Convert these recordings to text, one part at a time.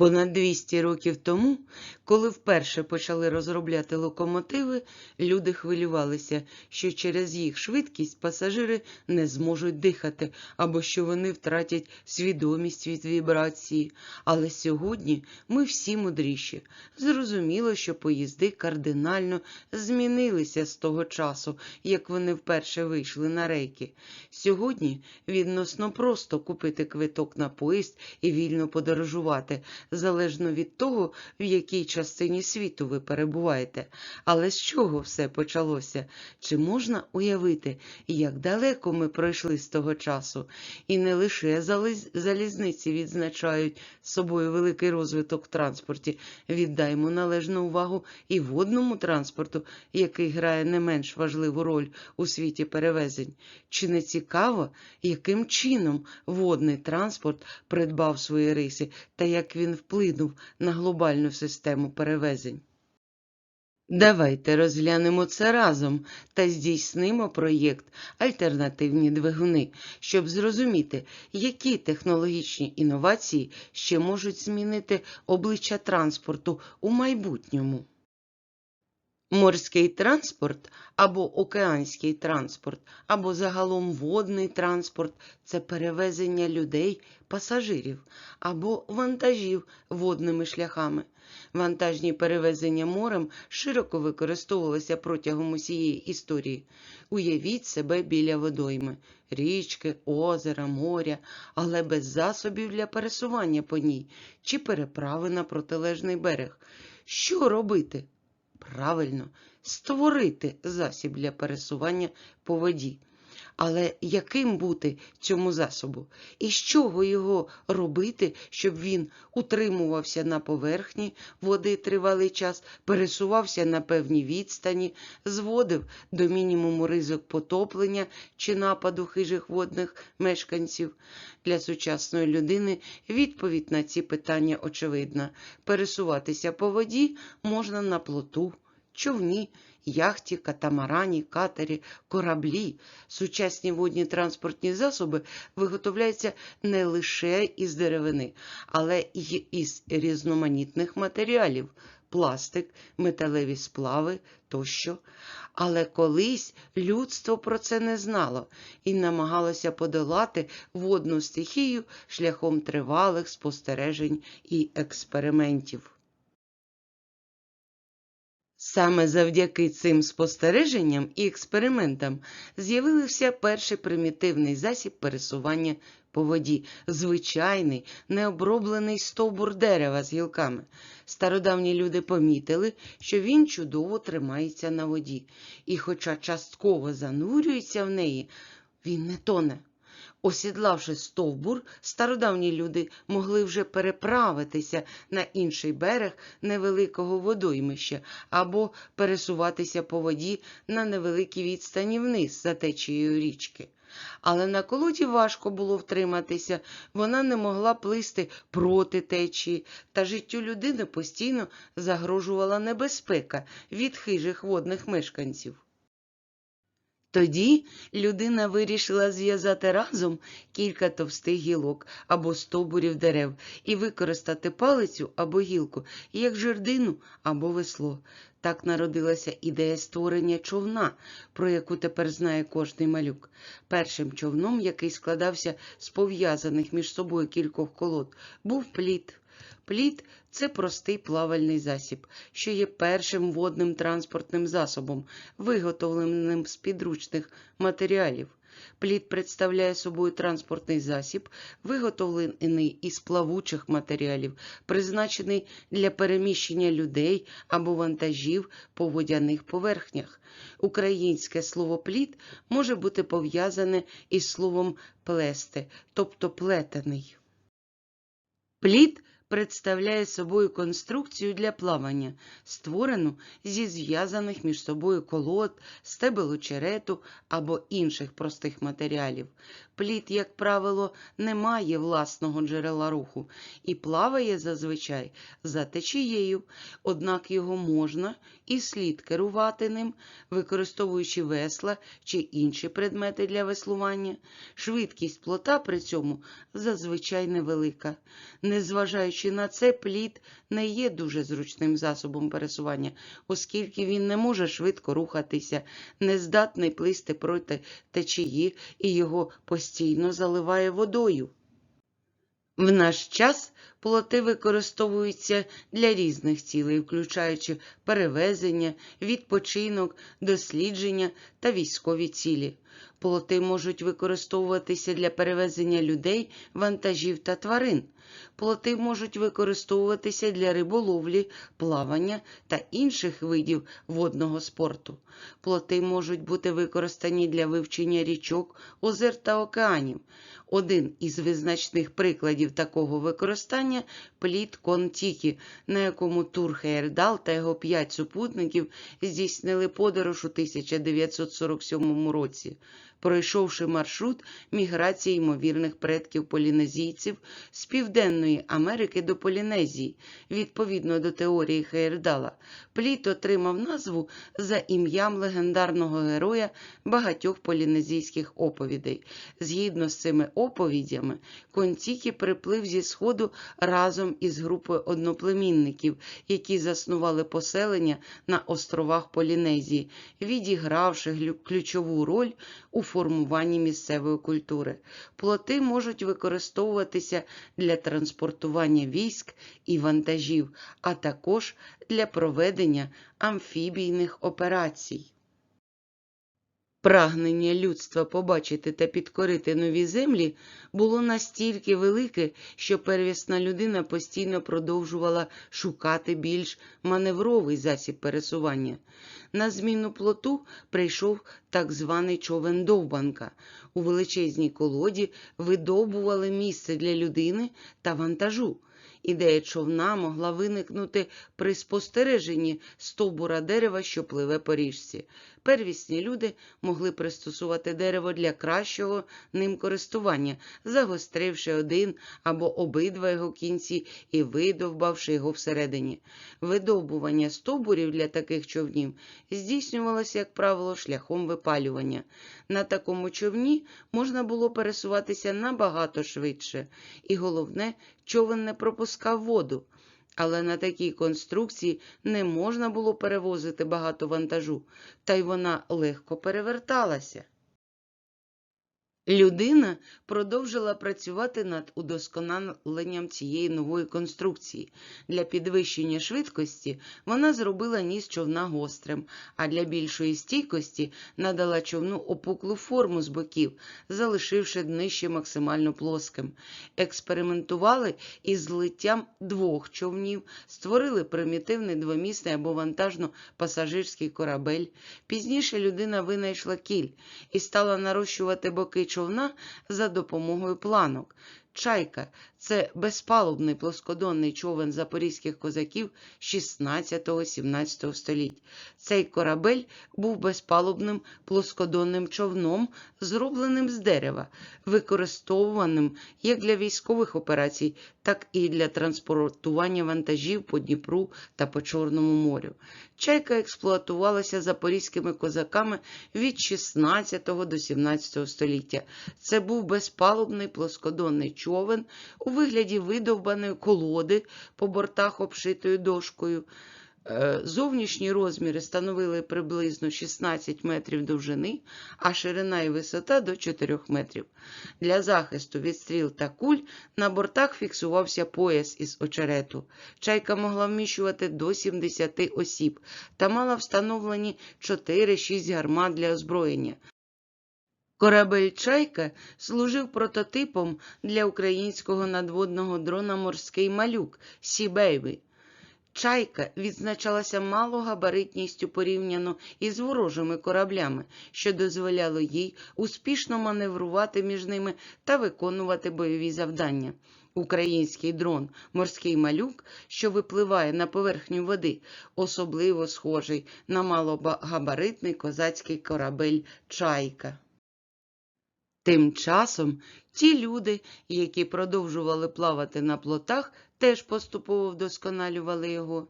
Понад 200 років тому, коли вперше почали розробляти локомотиви, люди хвилювалися, що через їх швидкість пасажири не зможуть дихати або що вони втратять свідомість від вібрації. Але сьогодні ми всі мудріші. Зрозуміло, що поїзди кардинально змінилися з того часу, як вони вперше вийшли на рейки. Сьогодні відносно просто купити квиток на поїзд і вільно подорожувати залежно від того, в якій частині світу ви перебуваєте. Але з чого все почалося? Чи можна уявити, як далеко ми пройшли з того часу? І не лише залізниці відзначають собою великий розвиток в транспорті. Віддаймо належну увагу і водному транспорту, який грає не менш важливу роль у світі перевезень. Чи не цікаво, яким чином водний транспорт придбав свої риси та як він вплинув на глобальну систему перевезень? Давайте розглянемо це разом та здійснимо проєкт Альтернативні двигуни, щоб зрозуміти, які технологічні інновації ще можуть змінити обличчя транспорту у майбутньому. Морський транспорт або океанський транспорт, або загалом водний транспорт це перевезення людей, пасажирів або вантажів водними шляхами. Вантажні перевезення морем широко використовувалися протягом усієї історії. Уявіть себе біля водойми, річки, озера, моря, але без засобів для пересування по ній чи переправи на протилежний берег. Що робити? Правильно, створити засіб для пересування по воді. Але яким бути цьому засобу? І з чого його робити, щоб він утримувався на поверхні води тривалий час, пересувався на певній відстані, зводив до мінімуму ризик потоплення чи нападу хижих водних мешканців? Для сучасної людини відповідь на ці питання очевидна. Пересуватися по воді можна на плоту, човні, яхті, катамарані, катері, кораблі. Сучасні водні транспортні засоби виготовляються не лише із деревини, але й із різноманітних матеріалів пластик, металеві сплави тощо. Але колись людство про це не знало і намагалося подолати водну стихію шляхом тривалих спостережень і експериментів. Саме завдяки цим спостереженням і експериментам з'явився перший примітивний засіб пересування по воді звичайний, необроблений стовбур дерева з гілками. Стародавні люди помітили, що він чудово тримається на воді, і, хоча частково занурюється в неї, він не тоне. Осідлавши стовбур, стародавні люди могли вже переправитися на інший берег невеликого водоймища або пересуватися по воді на невеликій відстані вниз за течією річки. Але на колоді важко було втриматися, вона не могла плисти проти течії, та життю людини постійно загрожувала небезпека від хижих водних мешканців. Тоді людина вирішила зв'язати разом кілька товстих гілок або стовбурів дерев і використати палицю або гілку як жердину або весло. Так народилася ідея створення човна, про яку тепер знає кожний малюк. Першим човном, який складався з пов'язаних між собою кількох колод, був плід. Плід це простий плавальний засіб, що є першим водним транспортним засобом, виготовленим з підручних матеріалів. Плід представляє собою транспортний засіб, виготовлений із плавучих матеріалів, призначений для переміщення людей або вантажів по водяних поверхнях. Українське слово плід може бути пов'язане із словом плести, тобто плетений. Плід представляє собою конструкцію для плавання, створену зі зв'язаних між собою колод, стебел очерету або інших простих матеріалів. Плід, як правило, не має власного джерела руху і плаває зазвичай за течією, однак його можна і слід керувати ним, використовуючи весла чи інші предмети для веслування. Швидкість плота при цьому зазвичай невелика. Незважаючи На це, плід не є дуже зручним засобом пересування, оскільки він не може швидко рухатися, не здатний плисти проти течії і його постійно заливає водою. В наш час плоти використовуються для різних цілей, включаючи перевезення, відпочинок, дослідження та військові цілі. Плоти можуть використовуватися для перевезення людей, вантажів та тварин. Плоти можуть використовуватися для риболовлі, плавання та інших видів водного спорту. Плоти можуть бути використані для вивчення річок, озер та океанів. Один із визначних прикладів такого використання плід Контікі, на якому Тур Хейердал та його п'ять супутників здійснили подорож у 1947 році, пройшовши маршрут міграції ймовірних предків полінезійців з Південної Америки до Полінезії. Відповідно до теорії Хейердала, плід отримав назву за ім'ям легендарного героя багатьох полінезійських оповідей. Згідно з цими оповідями, Контікі приплив зі сходу разом із групою одноплемінників, які заснували поселення на островах Полінезії, відігравши ключову роль у формуванні місцевої культури. Плоти можуть використовуватися для транспортування військ і вантажів, а також для проведення амфібійних операцій. Прагнення людства побачити та підкорити нові землі було настільки велике, що первісна людина постійно продовжувала шукати більш маневровий засіб пересування. На зміну плоту прийшов так званий човен довбанка. У величезній колоді видовбували місце для людини та вантажу. Ідея човна могла виникнути при спостереженні стовбура дерева, що пливе по річці. Первісні люди могли пристосувати дерево для кращого ним користування, загостривши один або обидва його кінці і видовбавши його всередині. Видовбування стовбурів для таких човнів здійснювалося, як правило, шляхом випалювання. На такому човні можна було пересуватися набагато швидше, і головне, човен не пропускав воду. Але на такій конструкції не можна було перевозити багато вантажу, та й вона легко переверталася. Людина продовжила працювати над удосконаленням цієї нової конструкції. Для підвищення швидкості вона зробила ніс човна гострим, а для більшої стійкості надала човну опуклу форму з боків, залишивши днище максимально плоским. Експериментували із злиттям двох човнів, створили примітивний двомісний або вантажно-пасажирський корабель. Пізніше людина винайшла кіль і стала нарощувати боки човна за допомогою планок. Чайка це безпалубний плоскодонний човен запорізьких козаків 16-17 століть. Цей корабель був безпалубним плоскодонним човном, зробленим з дерева, використовуваним як для військових операцій, так і для транспортування вантажів по Дніпру та по Чорному морю. Чайка експлуатувалася запорізькими козаками від 16 до 17 століття. Це був безпалубний плоскодонний човен у вигляді видовбаної колоди по бортах обшитою дошкою. Е, Зовнішні розміри становили приблизно 16 метрів довжини, а ширина і висота до 4 метрів. Для захисту від стріл та куль на бортах фіксувався пояс із очерету. Чайка могла вміщувати до 70 осіб та мала встановлені 4-6 гармат для озброєння. Корабель Чайка служив прототипом для українського надводного дрона Морський малюк Сі-Бейбі. Чайка відзначалася малогабаритністю порівняно із ворожими кораблями, що дозволяло їй успішно маневрувати між ними та виконувати бойові завдання. Український дрон Морський малюк, що випливає на поверхню води, особливо схожий на малогабаритний козацький корабель Чайка. Тим часом ті люди, які продовжували плавати на плотах, теж поступово вдосконалювали його.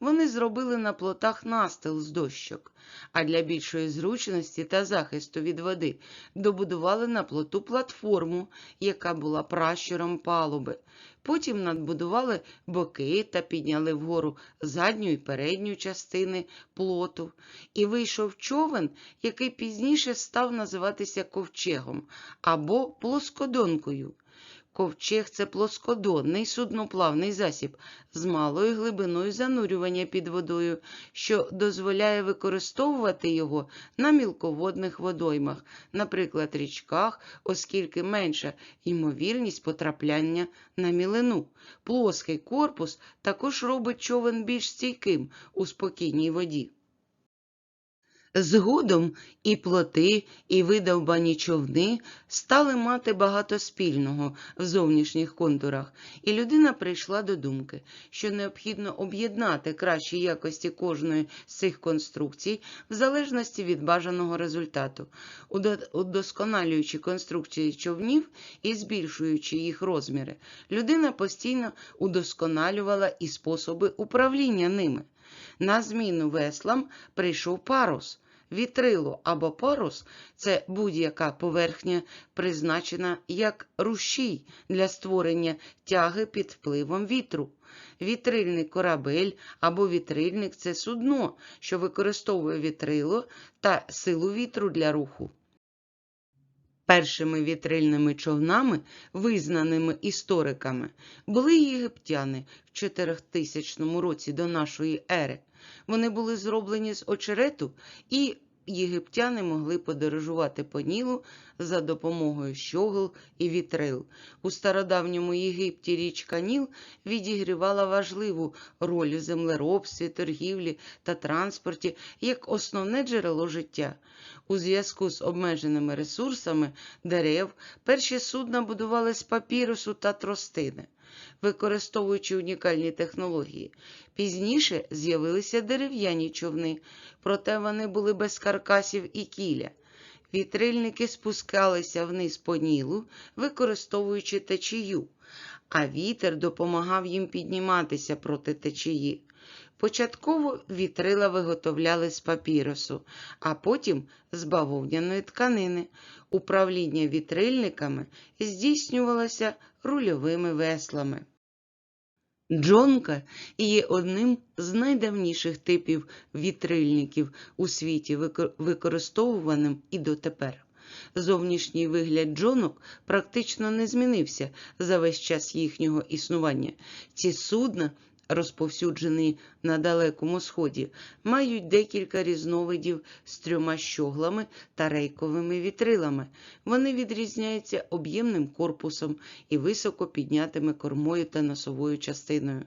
вони зробили на плотах настил з дощок, а для більшої зручності та захисту від води добудували на плоту платформу, яка була пращуром палуби. Потім надбудували боки та підняли вгору задню і передню частини плоту. І вийшов човен, який пізніше став називатися ковчегом або плоскодонкою. Ковчег це плоскодонний судноплавний засіб з малою глибиною занурювання під водою, що дозволяє використовувати його на мілководних водоймах, наприклад, річках, оскільки менша ймовірність потрапляння на мілину. Плоский корпус також робить човен більш стійким у спокійній воді. Згодом і плоти, і видовбані човни стали мати багато спільного в зовнішніх контурах, і людина прийшла до думки, що необхідно об'єднати кращі якості кожної з цих конструкцій в залежності від бажаного результату, удосконалюючи конструкції човнів і збільшуючи їх розміри, людина постійно удосконалювала і способи управління ними. На зміну веслам прийшов парус. Вітрило або парус це будь-яка поверхня, призначена як рушій для створення тяги під впливом вітру. Вітрильний корабель або вітрильник це судно, що використовує вітрило та силу вітру для руху. Першими вітрильними човнами, визнаними істориками, були єгиптяни в 4000 році до нашої ери. Вони були зроблені з очерету, і єгиптяни могли подорожувати по Нілу за допомогою щогл і вітрил. У стародавньому Єгипті річка Ніл відігрівала важливу роль у землеробстві, торгівлі та транспорті як основне джерело життя. У зв'язку з обмеженими ресурсами дерев перші судна будували з папірусу та тростини використовуючи унікальні технології. Пізніше з'явилися дерев'яні човни, проте вони були без каркасів і кіля. Вітрильники спускалися вниз по нілу, використовуючи течію, а вітер допомагав їм підніматися проти течії. Початково вітрила виготовляли з папірусу, а потім з бавовняної тканини. Управління вітрильниками здійснювалося рульовими веслами. Джонка є одним з найдавніших типів вітрильників у світі, використовуваним і дотепер. Зовнішній вигляд джонок практично не змінився за весь час їхнього існування. Ці судна, розповсюджені на Далекому Сході, мають декілька різновидів з трьома щоглами та рейковими вітрилами. Вони відрізняються об'ємним корпусом і високо піднятими кормою та носовою частиною.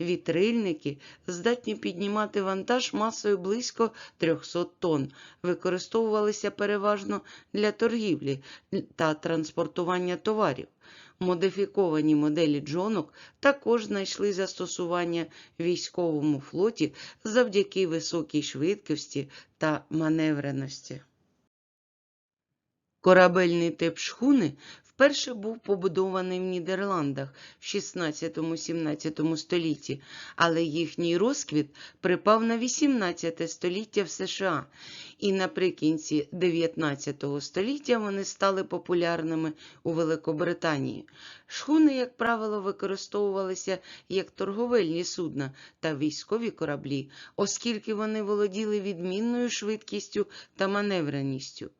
Вітрильники здатні піднімати вантаж масою близько 300 тонн, використовувалися переважно для торгівлі та транспортування товарів. Модифіковані моделі джонок також знайшли застосування військовому флоті завдяки високій швидкості та маневреності. Корабельний тип шхуни вперше був побудований в Нідерландах в 16-17 столітті, але їхній розквіт припав на 18 століття в США, і наприкінці 19 століття вони стали популярними у Великобританії. Шхуни, як правило, використовувалися як торговельні судна та військові кораблі, оскільки вони володіли відмінною швидкістю та маневреністю.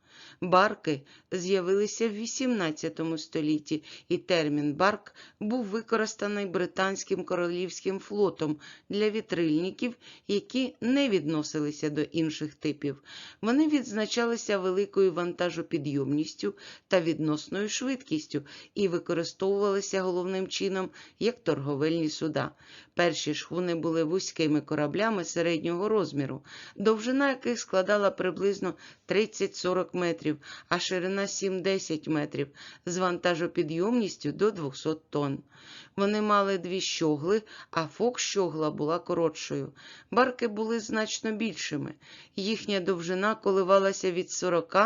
Барки з'явилися в XVIII столітті, і термін барк був використаний британським королівським флотом для вітрильників, які не відносилися до інших типів. Вони відзначалися великою вантажопідйомністю та відносною швидкістю і використовувалися головним чином як торговельні суда. Перші шхуни були вузькими кораблями середнього розміру, довжина яких складала приблизно 30-40 метрів метрів, а ширина 7-10 метрів з вантажопідйомністю до 200 тонн. Вони мали дві щогли, а фок щогла була коротшою. Барки були значно більшими. Їхня довжина коливалася від 40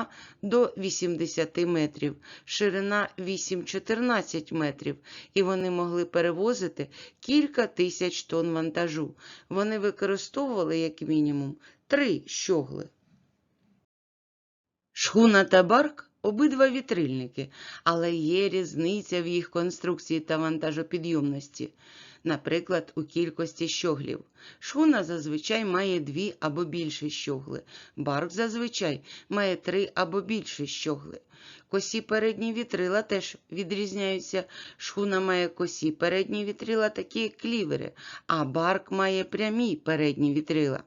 до 80 метрів, ширина 8-14 метрів, і вони могли перевозити кілька тисяч тонн вантажу. Вони використовували, як мінімум, три щогли. Шхуна та барк обидва вітрильники, але є різниця в їх конструкції та вантажопідйомності. Наприклад, у кількості щоглів. Шхуна зазвичай має дві або більше щогли. Барк зазвичай має три або більше щогли. Косі передні вітрила теж відрізняються. Шхуна має косі передні вітрила, такі як клівери, а барк має прямі передні вітрила.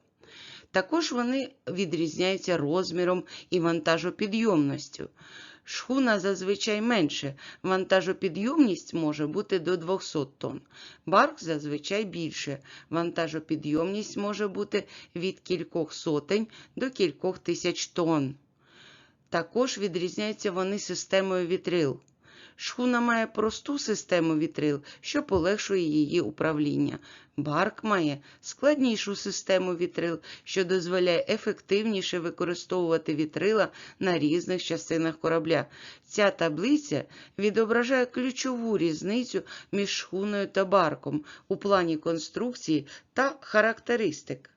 Також вони відрізняються розміром і вантажопідйомністю. Шхуна зазвичай менше, вантажопідйомність може бути до 200 тонн. Барк зазвичай більше, вантажопідйомність може бути від кількох сотень до кількох тисяч тонн. Також відрізняються вони системою вітрил. Шхуна має просту систему вітрил, що полегшує її управління. Барк має складнішу систему вітрил, що дозволяє ефективніше використовувати вітрила на різних частинах корабля. Ця таблиця відображає ключову різницю між шхуною та барком у плані конструкції та характеристик.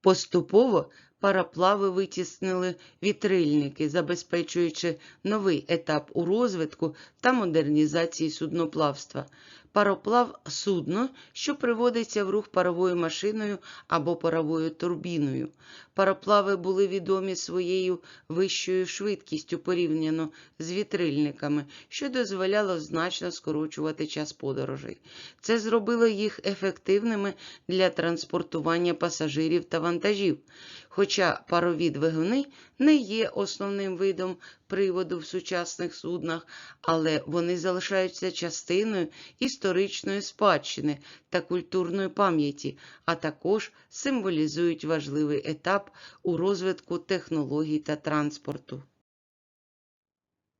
Поступово параплави витіснили вітрильники, забезпечуючи новий етап у розвитку та модернізації судноплавства. Пароплав судно, що приводиться в рух паровою машиною або паровою турбіною. Пароплави були відомі своєю вищою швидкістю порівняно з вітрильниками, що дозволяло значно скорочувати час подорожей. Це зробило їх ефективними для транспортування пасажирів та вантажів. Хоча парові двигуни не є основним видом приводу в сучасних суднах, але вони залишаються частиною історичної спадщини та культурної пам'яті, а також символізують важливий етап у розвитку технологій та транспорту.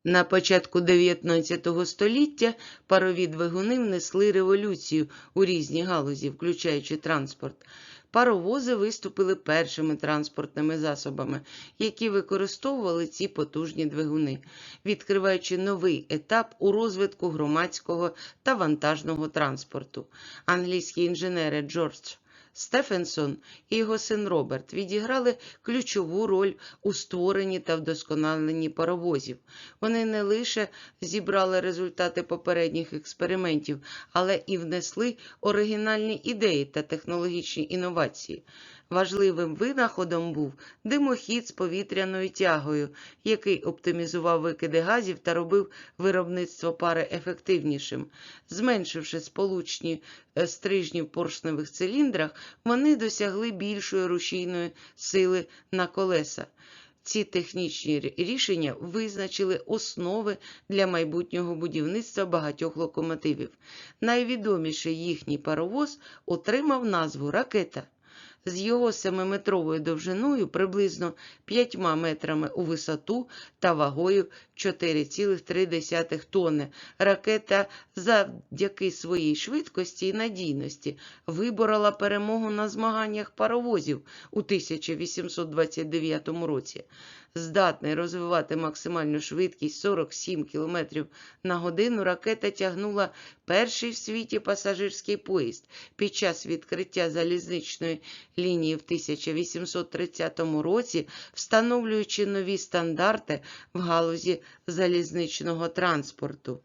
На початку 19 століття парові двигуни внесли революцію у різні галузі, включаючи транспорт. Паровози виступили першими транспортними засобами, які використовували ці потужні двигуни, відкриваючи новий етап у розвитку громадського та вантажного транспорту. Англійські інженери Джордж Стефенсон і його син Роберт відіграли ключову роль у створенні та вдосконаленні паровозів. Вони не лише зібрали результати попередніх експериментів, але і внесли оригінальні ідеї та технологічні інновації. Важливим винаходом був димохід з повітряною тягою, який оптимізував викиди газів та робив виробництво пари ефективнішим. Зменшивши сполучні е, стрижні в поршневих циліндрах, вони досягли більшої рушійної сили на колеса. Ці технічні рішення визначили основи для майбутнього будівництва багатьох локомотивів. Найвідоміший їхній паровоз отримав назву ракета з його 7-метровою довжиною приблизно 5 метрами у висоту та вагою 4,3 тонни. Ракета завдяки своїй швидкості і надійності виборола перемогу на змаганнях паровозів у 1829 році. Здатний розвивати максимальну швидкість 47 км на годину, ракета тягнула перший в світі пасажирський поїзд. Під час відкриття залізничної лінії в 1830 році, встановлюючи нові стандарти в галузі залізничного транспорту.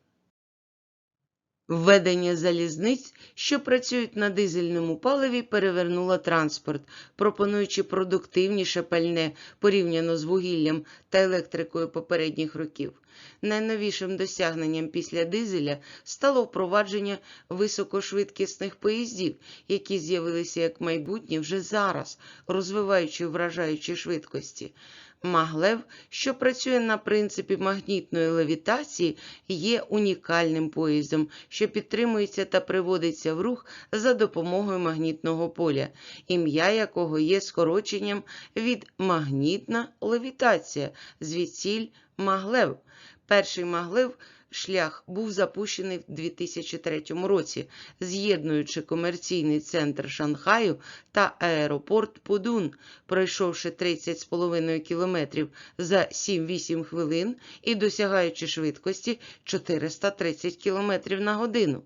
Введення залізниць, що працюють на дизельному паливі, перевернуло транспорт, пропонуючи продуктивніше пальне порівняно з вугіллям та електрикою попередніх років. Найновішим досягненням після дизеля стало впровадження високошвидкісних поїздів, які з'явилися як майбутнє вже зараз, розвиваючи вражаючі швидкості. Маглев, що працює на принципі магнітної левітації, є унікальним поїздом, що підтримується та приводиться в рух за допомогою магнітного поля, ім'я якого є скороченням від магнітна левітація, звідсіль маглев. Перший маглев шлях був запущений в 2003 році, з'єднуючи комерційний центр Шанхаю та аеропорт Пудун, пройшовши 30,5 кілометрів за 7-8 хвилин і досягаючи швидкості 430 км на годину.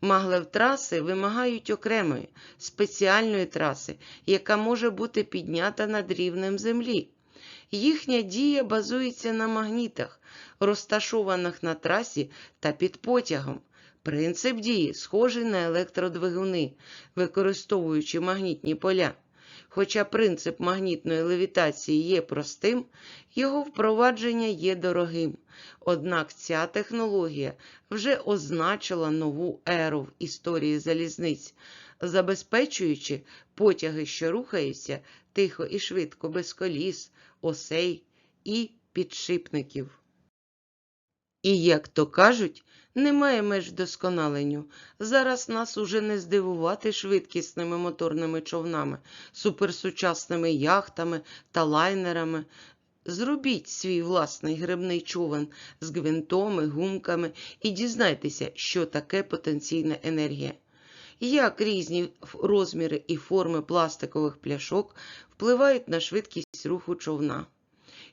Маглев траси вимагають окремої, спеціальної траси, яка може бути піднята над рівнем землі. Їхня дія базується на магнітах, розташованих на трасі та під потягом. Принцип дії схожий на електродвигуни, використовуючи магнітні поля. Хоча принцип магнітної левітації є простим, його впровадження є дорогим. Однак ця технологія вже означила нову еру в історії залізниць, забезпечуючи потяги, що рухаються тихо і швидко без коліс, осей і підшипників. І, як то кажуть, немає меж вдосконаленню. Зараз нас уже не здивувати швидкісними моторними човнами, суперсучасними яхтами та лайнерами. Зробіть свій власний грибний човен з гвинтом і гумками і дізнайтеся, що таке потенційна енергія. Як різні розміри і форми пластикових пляшок впливають на швидкість руху човна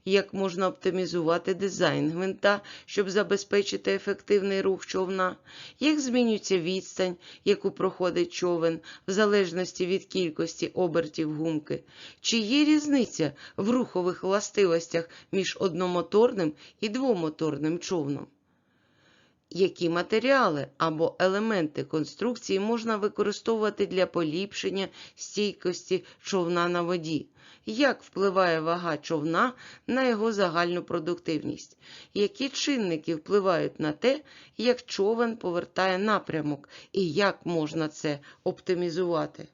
як можна оптимізувати дизайн гвинта, щоб забезпечити ефективний рух човна, як змінюється відстань, яку проходить човен, в залежності від кількості обертів гумки, чи є різниця в рухових властивостях між одномоторним і двомоторним човном. Які матеріали або елементи конструкції можна використовувати для поліпшення стійкості човна на воді? Як впливає вага човна на його загальну продуктивність? Які чинники впливають на те, як човен повертає напрямок і як можна це оптимізувати?